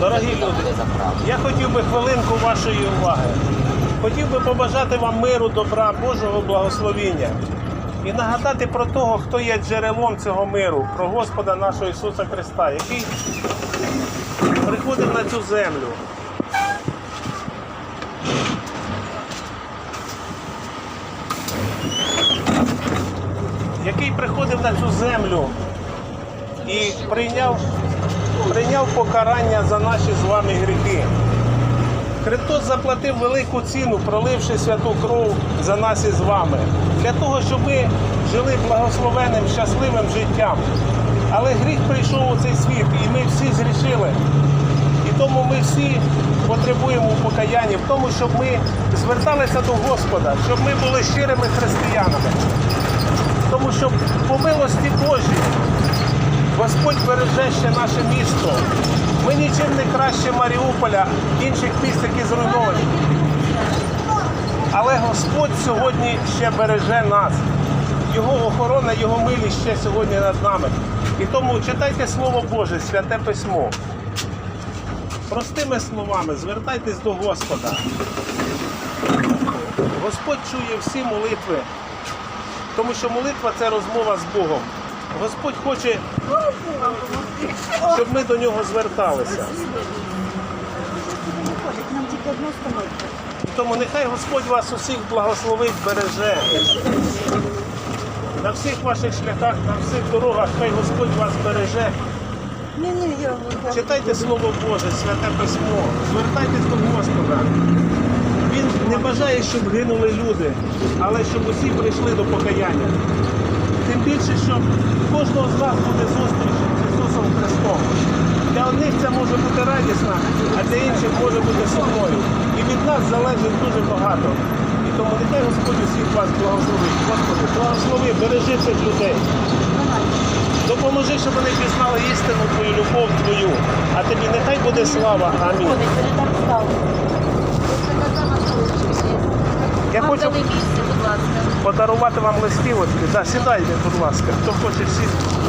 Дорогі люди, я хотів би хвилинку вашої уваги. Хотів би побажати вам миру, добра, Божого благословіння і нагадати про того, хто є джерелом цього миру, про Господа нашого Ісуса Христа, який приходив на цю землю. Який приходив на цю землю і прийняв, прийняв покарання за наші з вами гріхи. Христос заплатив велику ціну, проливши святу кров за нас із вами, для того, щоб ми жили благословенним, щасливим життям. Але гріх прийшов у цей світ, і ми всі зрішили. І тому ми всі потребуємо покаяння в тому, щоб ми зверталися до Господа, щоб ми були щирими християнами. Тому що по милості Божій Господь береже ще наше місто. Ми нічим не краще Маріуполя, інших міст, які зруйновані. Але Господь сьогодні ще береже нас. Його охорона, його милість ще сьогодні над нами. І тому читайте Слово Боже, святе письмо. Простими словами, звертайтесь до Господа. Господь чує всі молитви, тому що молитва це розмова з Богом. Господь хоче, щоб ми до нього зверталися. Тому нехай Господь вас усіх благословить, береже. На всіх ваших шляхах, на всіх дорогах, хай Господь вас береже. Читайте Слово Боже, святе письмо, звертайтесь до Господа. Він не бажає, щоб гинули люди, але щоб усі прийшли до покаяння. Тим більше, що кожного з нас буде зустріч з Ісусом Христом. Для одних це може бути радісно, а для інших може бути сумною. І від нас залежить дуже багато. І тому нехай Господь усіх вас благословить. Господи, благослови, бережи цих людей. Допоможи, щоб вони пізнали істину Твою, любов Твою. А тобі нехай буде слава. Амінь. Я Вам хочу місце, будь ласка. подарувати вам листівочки. Да, сідайте, будь ласка. Хто хоче сісти.